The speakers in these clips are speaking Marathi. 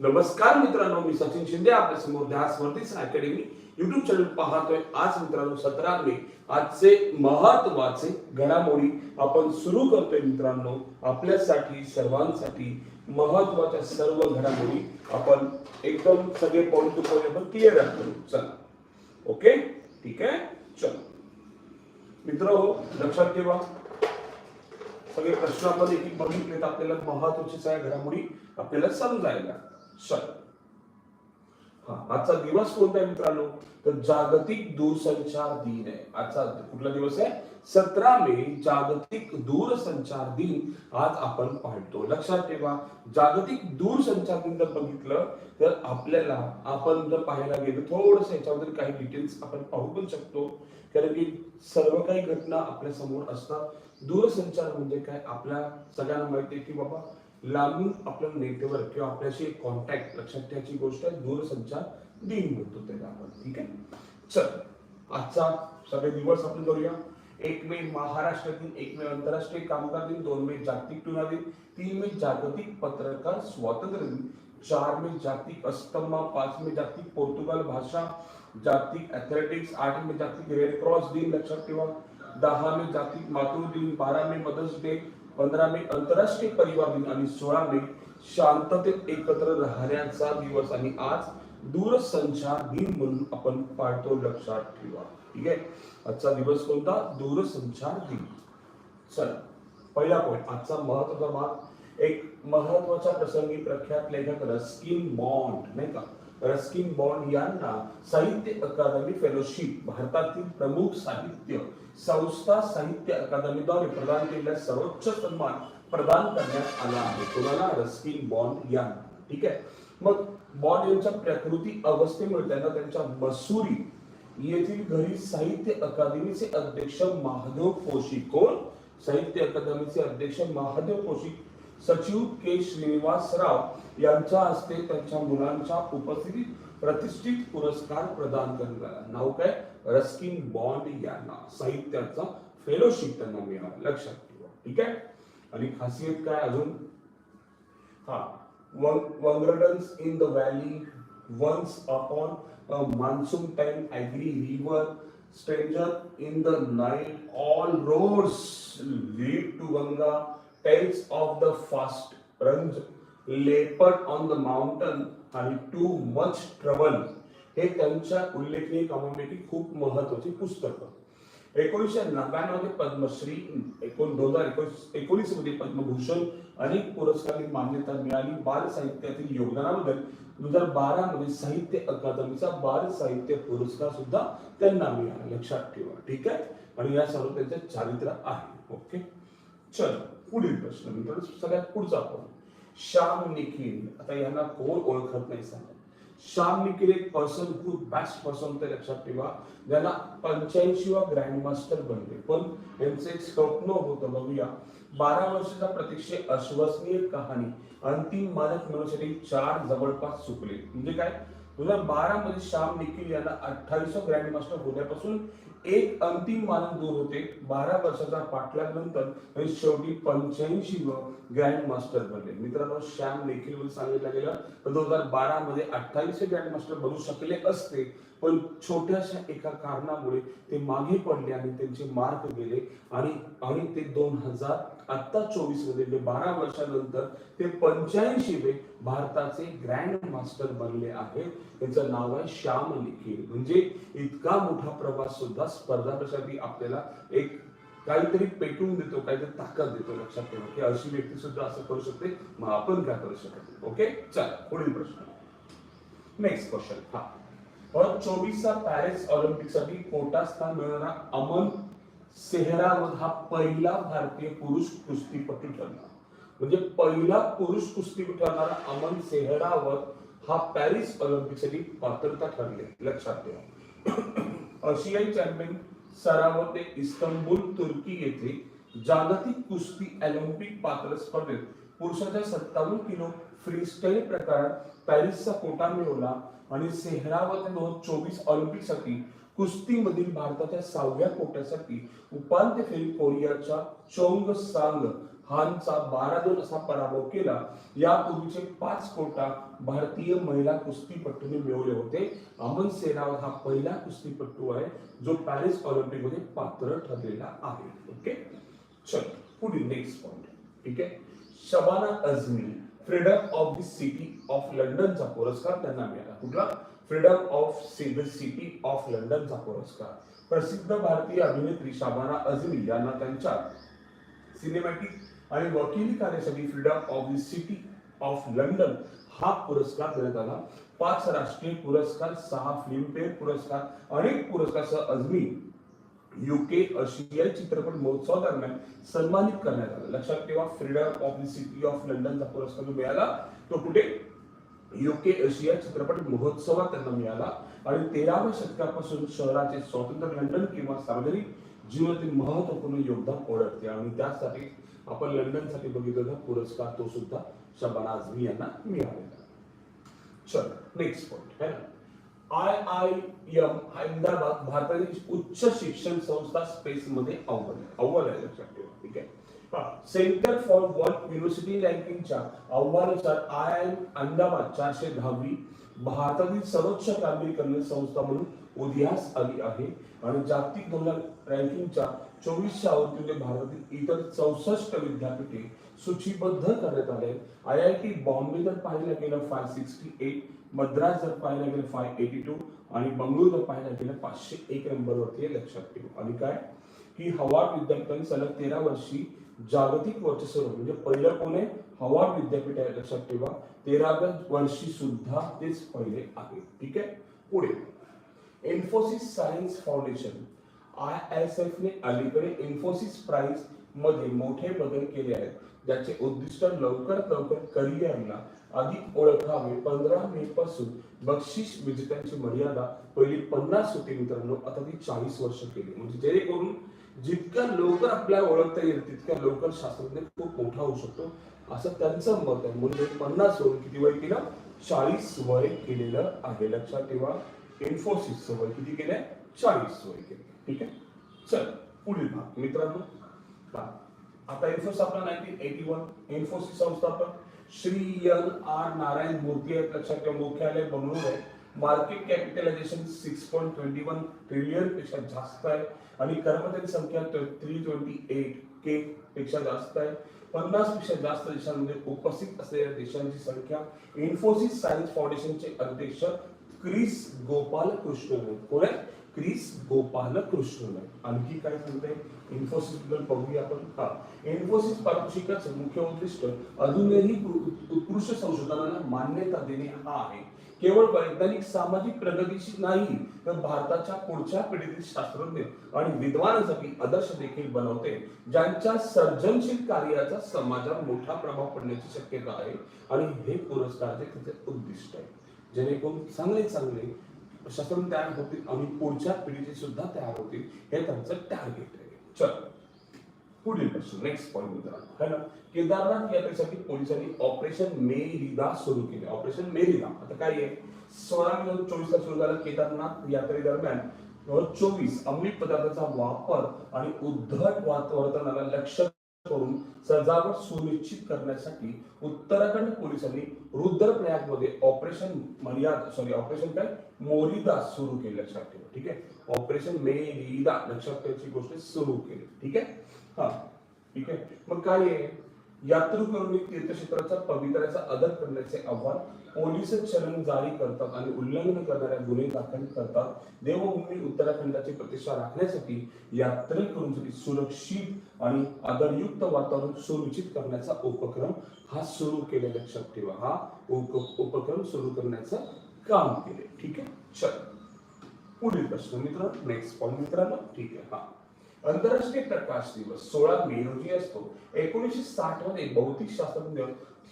नमस्कार मित्रांनो मी सचिन शिंदे आपल्यासमोर ध्यास वर्तीस अकॅडमी युट्यूब चॅनल पाहतोय. आज मित्रांनो सतरा मे आजचे महत्त्वाचे घडामोडी आपण सुरू करतोय मित्रांनो. आपल्यासाठी सर्वांसाठी महत्त्वाच्या सर्व घडामोडी आपण एकदम सगळे पॉईंट टू पॉईंट आपण क्लिअर करू. चला. ओके ठीक आहे? चलो. मित्र हो, लक्षात ठेवा. सगळे प्रश्न आपण एक एक बघितले तर आपल्याला महत्त्वाचे घडामोडी आपल्याला समजायला. चल हा आजचा दिवस कोणता आहे मित्रांनो? तर जागतिक दूरसंचार दिन आहे. आजचा कुठला दिवस आहे? सतरा मे जागतिक दूरसंचार दिन आज आपण पाहतो. लक्षात ठेवा जागतिक दूरसंचार दिन जर बघितलं तर आपल्याला आपण जर पाहायला गेलो थोडस याच्याबद्दल काही डिटेल्स आपण पाहू पण शकतो. कारण की सर्व काही घटना आपल्यासमोर असतात. दूरसंचार म्हणजे काय? आपल्या सगळ्यांना माहिती आहे की बाबा लांबून आपलं नेटवर्क किंवा आपल्याशी कॉन्टॅक्ट लक्षात ठेवायची गोष्ट आहे, दूरसंचार दिन म्हणतो त्याला आपण, ठीक आहे? चल, आजचा सगळे दिवस आपण करूया. एक मे महाराष्ट्र दिन एक मे आंतरराष्ट्रीय कामगार दिन, दोन मे जागतिक टुना दिन, तीन मे जागतिक पत्रकार स्वातंत्र्य दिन, चार मे जागतिक अस्तमा पाच मे जागतिक पोर्तुगाल भाषा, जागतिक ॲथलेटिक्स आठ मे जागतिक रेड क्रॉस दिन, लक्षात ठेवा. दहा मे जागतिक मातृ दिन, बारा मे मदर्स डे पंधरा मे आंतरराष्ट्रीय परिवार दिन आणि सोळा मे शांततेत एकत्र राहण्याचा दिवस आणि आज दूरसंचार दिन म्हणून आपण पाळतो लक्षात ठेवा. ठीक आहे? आजचा दिवस कोणता? दूरसंचार दिन. चल पहिला पॉईंट आजचा महत्त्वाचा भाग. एक महत्त्वाच्या प्रसंगी प्रख्यात लेखक रस्किन मॉन्ट नाही का? रस्किन बॉन्ड यांना साहित्य अकादमी फेलोशिप भारतातील प्रमुख साहित्य, संस्था साहित्य अकादमीद्वारे प्रदान केलेला सर्वोच्च सन्मान प्रदान करण्यात आला आहे. कोणाला रस्किन बॉन्ड यांना ठीक आहे? मग बॉन्ड यांच्या प्रकृती अवस्थेमुळे त्यांना त्यांच्या मसुरी येथील घरी साहित्य अकादमीचे अध्यक्ष महादेव पोशिक कोण? साहित्य अकादमीचे अध्यक्ष महादेव पोशिक सचिव के श्रीनिवासराव यांच्या हस्ते त्यांच्या मुलांच्या उपस्थितीत प्रतिष्ठित पुरस्कार प्रदान करण्यात आला. नाव काय? रस्किन बॉन्ड यांना. साहित्याचा फेलोशिप त्यांना मिळाला. लक्षात ठेवा. ठीक आहे? आणि खासियत काय अजून? हा. Van gardens in the valley once upon monsoon time angry river stranger in the night all roads lead to Ganga ganga tells of the fast runs leopard on the mountain आणि टू मच ट्रबल हे त्यांच्या उल्लेखनीय कामापैकी खूप महत्वाची पुस्तकं. एकोणीसशे नव्याण्णव पद्मश्री एकोण दोन हजार एकोणीस एकोणीसमध्ये पद्मभूषण अनेक पुरस्कारांनी मान्यता मिळाली. बाल साहित्यातील योगदानाबद्दल दोन हजार बारा मध्ये साहित्य अकादमीचा बाल साहित्य पुरस्कार सुद्धा त्यांना मिळाला. लक्षात ठेवा. ठीक आहे? आणि या सर्व त्यांचं चारित्र्य आहे. ओके? चल. पुढील प्रश्न मित्रांनो सगळ्यात पुढचा आपण श्याम निखिल आता यांना कोण ओळखत नाही सांगा. श्याम निखिल एक पर्सन खूप बेस्ट पर्सन ते लक्षात ठेवा. ज्यांना पंच्याऐंशी वा ग्रँड मास्टर बनले. पण यांचं एक स्वप्न होतं बघूया. बारा वर्षाचा प्रतीक्षे अश्वसनीय कहाणी. अंतिम मानक मिळवण्यासाठी चार जवळपास चुकले. म्हणजे काय? दोन हजार बारा मध्ये श्याम निखिल यांना अठ्ठावीस ग्रँड मास्टर होण्यापासून एक अंतिम मानक दूर होते. बारा वर्षाचा पाठलाग नंतर शेवटी पंच्याऐंशी व ग्रँड मास्टर बनले. मित्रांनो श्याम देखील सांगितलं गेलं. तर दोन हजार बारा मध्ये अठ्ठावीस ग्रँड मास्टर बनू शकले असते. पण छोट्याशा एका कारणामुळे ते मागे पडले आणि त्यांचे मार्क गेले. आणि आणि ते दोन हजार आत्ता चोवीसमध्ये म्हणजे बारा वर्षानंतर ते पंच्याऐंशी वे भारताचे ग्रँड मास्टर बनले आहेत त्याचं नाव आहे श्याम निखिल. म्हणजे इतका मोठा प्रवास सुद्धा स्पर्धा कशासाठी आपल्याला एक काहीतरी पेटून देतो काहीतरी ताकद देतो लक्षात ठेवा. की अशी व्यक्ती सुद्धा असं करू शकते मग आपण काय करू शकत ओके? चल पुढील प्रश्न. नेक्स्ट क्वेश्चन हा. और चोवीसचा पॅरिस ऑलिम्पिकसाठी कोटा स्थान मिळणारा अमन सेहरावत हा पहिला भारतीय पुरुष कुस्तीपटू ठरला. म्हणजे पहिला पुरुष कुस्तीपटू ठरणारा अमन सेहरावत हा पॅरिस ऑलिम्पिकसाठी पात्रता ठरले लक्षात ठेवा. आशियाई चॅम्पियन सरावत ते इस्तंबुल तुर्की येथे जागतिक कुस्ती ऑलिम्पिक पात्र स्पर्धेत पुरुषाच्या सत्तावन्न किलो फ्रीस्टाईल प्रकारात पॅरिसचा कोटा मिळवला आणि सेहरावत दोन चोवीस ऑलिम्पिकसाठी कुस्तीमधील भारताच्या सहाव्या कोट्यासाठी उपांत्य फेरी कोरियाच्या चोंग सांग हानचा बारा दोन असा पराभव केला. यापूर्वीचे पाच कोटा भारतीय महिला कुस्तीपटूने मिळवले होते. अमन सेनावत हा पहिला कुस्तीपटू आहे जो पॅरिस ऑलिम्पिकमध्ये पात्र ठरलेला आहे. ओके? चल पुढील नेक्स्ट पॉइंट ठीक आहे? Shabana Azmi freedom of the city of लंडनचा पुरस्कार त्यांना मिळाला. कुठला? Freedom of civil city of लंडनचा पुरस्कार. प्रसिद्ध भारतीय अभिनेत्री शाबाना अझमी यांना त्यांच्या सिनेमॅटिक आणि वकिली कार्यासाठी freedom of the city of London हा पुरस्कार देण्यात आला. पाच राष्ट्रीय पुरस्कार सहा फिल्मफेअर पुरस्कार अनेक पुरस्कारसह अजमी युके आशियाई चित्रपट महोत्सव दरम्यान सन्मानित करण्यात आला. लक्षात ठेवा freedom of the city of लंडनचा पुरस्कार मिळाला तो कुठे? युके एशिया चित्रपट महोत्सवात त्यांना मिळाला. आणि तेराव्या शतकापासून शहराचे स्वातंत्र्य लंडन किंवा सार्वजनिक जीवनातील महत्त्वपूर्ण योगदान ओळखते. आणि त्यासाठी आपण लंडनसाठी बघितलेला पुरस्कार तो सुद्धा शबाना आझमी यांना मिळालेला. चल नेक्स्ट पॉइंट है ना? आय आय एम हैदराबाद भारतातील उच्च शिक्षण संस्था स्पेस मध्ये अव्वल आहे. अव्वल आहे लक्षात ठेवा ठीक आहे? सेंटर फॉर वर्ल्ड युनिव्हर्सिटी रँकिंगच्या अहवालानुसार आय आय एम अहमदाबाद चारशे दहावी भारतातील सर्वोच्च कामगिरी करणारी संस्था म्हणून उदयास आली आहे. आणि जागतिक धोरण रँकिंगच्या चोवीसच्या आवृत्तीमध्ये भारतातील इतर चौसष्ट विद्यापीठे सूचीबद्ध करण्यात आले आय आय टी बॉम्बे जर पाहायला गेलं फाय सिक्स्टी एट मद्रास जर पाहायला गेलं फाय एटी टू आणि बंगळुरू जर पाहायला गेलं पाचशे एक नंबरवरती लक्षात ठेवू. आणि काय? ही हवार्ड विद्यापीठाने सलग तेरा वर्षी जागतिक वर्चस्व म्हणजे पहिलं कोण आहे? हवार्ड विद्यापीठ आहे लक्षात ठेवा. तेराव्या वर्षी सुद्धा तेच पहिले आहे. ठीक आहे? पुढे. Infosys science foundation I S F ने अलीकडे इन्फोसिस प्राइजमध्ये मोठे बदल केले आहेत. ज्याचे उद्दिष्ट लवकरात लवकर करिअरला अधिक ओळखावे. पंधरा मे पासून बक्षीस विजेत्यांची मर्यादा पहिली पन्नास होती मित्रांनो. आता ती चाळीस वर्ष केली. म्हणजे जेणेकरून जितक्या लवकर आपल्याला ओळखता येईल तितक्या लवकर शास्त्रज्ञ खूप मोठा होऊ शकतो. असं त्यांचं मत आहे. म्हणजे पन्नास वरून किती वय केलं चाळीस वय केलेलं आहे. लक्षात ठेवा. इन्फोसिस वय किती केलंय? चाळीस वय केलं ठीक आहे? चल पुढील भाग. मित्रांनो आता इन्फोसिस आपला नाईन्टीन एटी वन इन्फोसिस संस्थापक श्री एन आर नारायण मूर्ती आहेत. लक्षात ठेवा मुख्यालय बंगळूर आहे. Market capitalisation six point twenty one ट्रिलियनपेक्षा जास्त आहे आणि कर्मचारी संख्या थ्री ट्वेंटी एट के पेक्षा जास्त आहे. पन्नासपेक्षा जास्त देशांमध्ये उपस्थित असलेल्या देशांची संख्या. इन्फोसिस सायन्स फाउंडेशनचे अध्यक्ष क्रिस गोपाल कृष्णन कोण आहे क्रिस गोपाल कृष्णन आणखी काय सांगते इन्फोसिसबद्दल बघूया आपण. हा. इन्फोसिस पारितोषिकाचं मुख्य उद्दिष्ट अजूनही उत्कृष्ट संशोधनाला मान्यता देणे हा आहे. केवळ वैज्ञानिक सामाजिक प्रगतीशी नाही तर भारताच्या पुढच्या पिढीतील शास्त्रज्ञ आणि विद्वानासाठी आदर्श देखील बनवते ज्यांच्या सर्जनशील कार्याचा समाजावर मोठा प्रभाव पडण्याची शक्यता आहे आणि हे पुरस्कारचे त्याचे उद्दिष्ट आहे. जेणेकरून चांगले चांगले शास्त्रज्ञ तयार होतील आणि पुढच्या पिढीचे सुद्धा तयार होतील हे त्यांचं टार्गेट आहे. चल. पुढील प्रश्न नेक्स्ट पॉईंट मित्रांनो है ना? केदारनाथ यात्रेसाठी पोलिसांनी ऑपरेशन मेरिदा सुरू केले. ऑपरेशन मेरिदा. आता काय आहे? सोळा मे चोवीस ला सुरू झालं केदारनाथ यात्रेदरम्यान चोवीस अंमली पदार्थाचा वापर आणि उद्धट वातावरणाला लक्ष करून सजावट सुनिश्चित करण्यासाठी उत्तराखंड पोलिसांनी रुद्रप्रयागमध्ये ऑपरेशन मर्यादा सॉरी ऑपरेशन काय? मोरिदा सुरू केले लक्षात ठेवा ठीक आहे? ऑपरेशन मेरिदा लक्षात ठेवायची गोष्ट सुरू केली. ठीक आहे? हा ठीक आहे. मग काय आहे? यात्रेकरूंनी तीर्थक्षेत्राचा पवित्र्याचा आदर करण्याचे आव्हान पोलीस चलन जारी करतात आणि उल्लंघन करणाऱ्या गुन्हे दाखल करतात. देवभूमी उत्तराखंडाची प्रतिष्ठा राखण्यासाठी यात्रेकरूंसाठी सुरक्षित आणि आदरयुक्त वातावरण सुनिश्चित करण्याचा उपक्रम हा सुरू केले लक्षात ठेवा हा उप- उपक्रम सुरू करण्याचं काम केले ठीक आहे? चल. पुढील प्रश्न मित्र नेक्स्ट पॉईंट मित्रांनो ठीक आहे हा. आंतरराष्ट्रीय प्रकाश दिवस सोळा मे रोजी असतो. एकोणीसशे साठमध्ये भौतिक शास्त्रज्ञ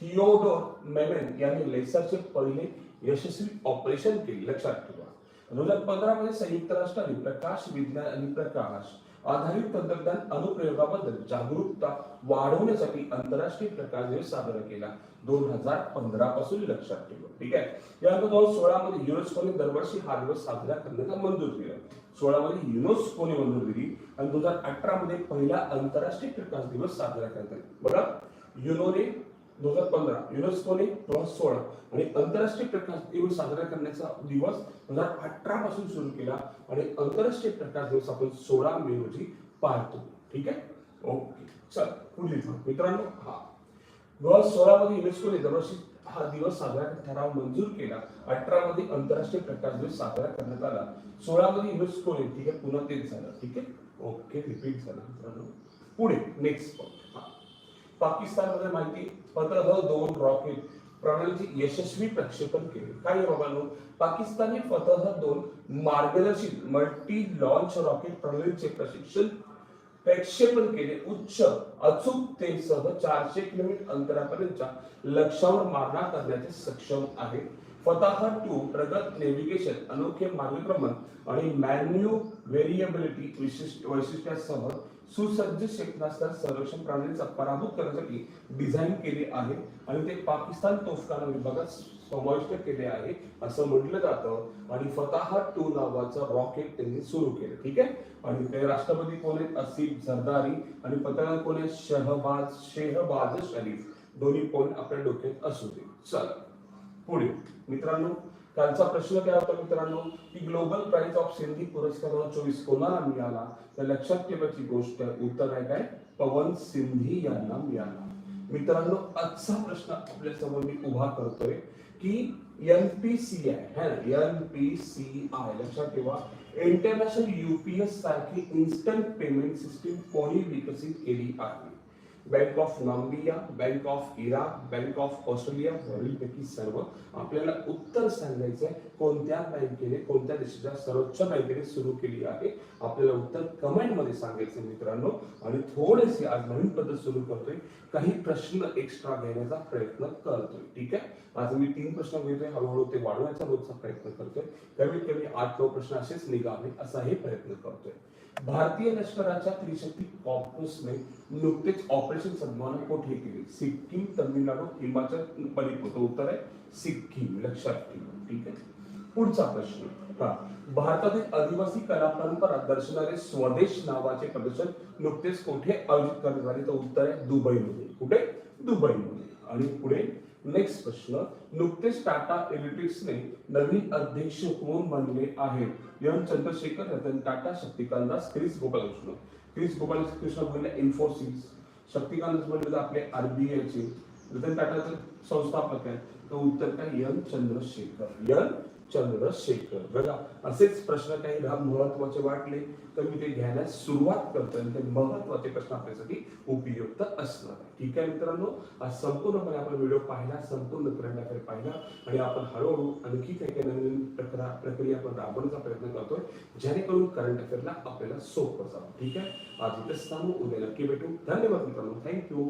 थिओडोर मेमेन यांनी लेसरचे पहिले यशस्वी ऑपरेशन केले. लक्षात ठेवा. दोन हजार पंधरा मध्ये संयुक्त राष्ट्रांनी प्रकाश विज्ञान आणि प्रकाश आधारित तंत्रज्ञान अनुप्रयोगाबद्दल जागरूकता वाढवण्यासाठी आंतरराष्ट्रीय प्रकाश दिवस साजरा केला. दोन हजार पंधरा पासून लक्षात ठेवा. ठीक आहे? यानंतर दोन सोळा मध्ये युनेस्कोने दरवर्षी हा दिवस साजरा करण्याचा मंजूर केला सोळा मध्ये युनेस्कोने मंजूर दिली आणि दोन हजार अठरा मध्ये पहिला आंतरराष्ट्रीय प्रकाश दिवस साजरा करण्यात आला. बघा. युनोने दोन हजार पंधरा युनेस्कोने दोन हजार सोळा आणि आंतरराष्ट्रीय प्रकाश दिवस साजरा करण्याचा दिवस दोन हजार अठरा पासून सुरू केला आणि आंतरराष्ट्रीय प्रकाश दिवस आपण सोळा मे रोजी पाळतो. ठीक आहे? ओके. चल पुढील मित्रांनो हा. दोन हजार सोळा मध्ये युनेस्कोने दरवर्षी हा दिवस साजरा ठराव मंजूर केला. अठरा मध्ये आंतरराष्ट्रीय प्रकाश दिवस साजरा करण्यात आला. सोळा मध्ये युनेस्कोने ठीक आहे पुन्हा तेच झालं. ठीक आहे? ओके रिपीट झालं मित्रांनो. पुढे नेक्स्ट पाकिस्तानमध्ये माहिती फतह हो दोन रॉकेट प्रणालीचे यशस्वी प्रक्षेपण केले. काय बाबांनो? पाकिस्तानी फतह हो दोन मार्गदर्शित मल्टी लॉन्च रॉकेट प्रणालीचे प्रशिक्षण प्रक्षेपण केले. उच्च अचूकतेसह चारशे किलोमीटर अंतरापर्यंतच्या लक्ष्यावर मारणा करण्याचे सक्षम आहे. फताह टू प्रगत नेव्हिगेशन अनोखे मार्गक्रमण आणि मॅन्यू व्हेरिएबिलिटी विशिष्ट वैशिष्ट्यासह सुसज्ज क्षेपणास्त्र संरक्षण प्रणालीचा पराभूत करण्यासाठी डिझाईन केले आहे आणि ते पाकिस्तान तोफखाना विभागात समाविष्ट केले आहे असं म्हटलं जातं. आणि फताह टू नावाचं रॉकेट त्यांनी सुरू केलं ठीक आहे? आणि ते राष्ट्रपती कोण आहेत? असिफ झरदारी आणि पत्रकार कोण आहेत? शहबाज शेहबाज शरीफ. दोन्ही पॉईंट आपल्या डोक्यात असू दे. चला. पुढे. मित्रांनो कालचा प्रश्न काय होता मित्रांनो? की ग्लोबल प्राइज ऑफ सिंधी पुरस्कार चोवीस कोणाला मिळाला? तर लक्षात ठेवायची गोष्ट उत्तर आहे काय? पवन सिंधी यांना मिळाला. मित्रांनो आजचा प्रश्न आपल्यासमोर मी उभा करतोय की एनपीसीआय है सी आय लक्षात ठेवा. इंटरनॅशनल युपीएस सारखी इन्स्टंट पेमेंट सिस्टीम कोणी विकसित केली आहे? Bank of Namibia bank of Iraq bank of Australia वरीलपैकी सर्व. आपल्याला उत्तर सांगायचं आहे कोणत्या बँकेने कोणत्या देशाच्या सर्वोच्च बँकेने सुरू केली आहे? आपल्याला उत्तर कमेंटमध्ये सांगायचं मित्रांनो. आणि थोडेसे आज नवीन पद्धत सुरू करतोय. काही प्रश्न एक्स्ट्रा घेण्याचा प्रयत्न करतोय. ठीक आहे? आज मी तीन प्रश्न घेतोय. हळूहळू ते वाढवण्याचा रोजचा प्रयत्न करतोय. कमीत कमी आठ नऊ प्रश्न असेच निघावे असाही प्रयत्न करतोय. भारतीय लष्कराच्या त्रिशक्ती कॉर्पसने नुकतेच ऑपरेशन सन्मान कोठे केले? सिक्कीम तमिळनाडू हिमाचल मणिपूर उत्तर आहे सिक्कीम. लक्षात ठेवा. ठीक आहे? पुढचा प्रश्न. हा भारतातील आदिवासी कला परंपरा दर्शनारे स्वदेश नावाचे प्रदर्शन नुकतेच कोठे आयोजित करण्यात आले? तर उत्तर आहे दुबईमध्ये. कुठे? दुबईमध्ये. आणि पुढे नेक्स्ट प्रश्न. नुकतेच टाटा इलेक्ट्रिक्सने नवीन अध्यक्ष कोण बनले आहेत. M Chandrashekhar Ratan Tata Shaktikanta Das Chris Gopalakrishnan Kris Gopalakrishnan बनले इन्फोसिस शक्तिकांत बनले आपले आरबीआयचे रतन टाटाचे संस्थापक आहेत. तर उत्तर काय? यम चंद्रशेखर यन चंद्रशेखर बघा असेच प्रश्न काही राम महत्त्वाचे वाटले तर मी ते घ्यायला सुरुवात करतो आणि ते महत्त्वाचे प्रश्न आपल्यासाठी उपयुक्त असणार. ठीक आहे मित्रांनो? आज संपूर्णपणे आपण व्हिडिओ पाहिला संपूर्ण करंट पाहिला आणि आपण हळूहळू आणखी काही काही नवीन प्रक्रिया प्रक्रिया आपण राबवण्याचा प्रयत्न करतोय जेणेकरून करंट अफेअरला आपल्याला सोपं जावं. ठीक आहे? आज इथेच सांगू उद्या नक्की भेटू. धन्यवाद मित्रांनो. थँक्यू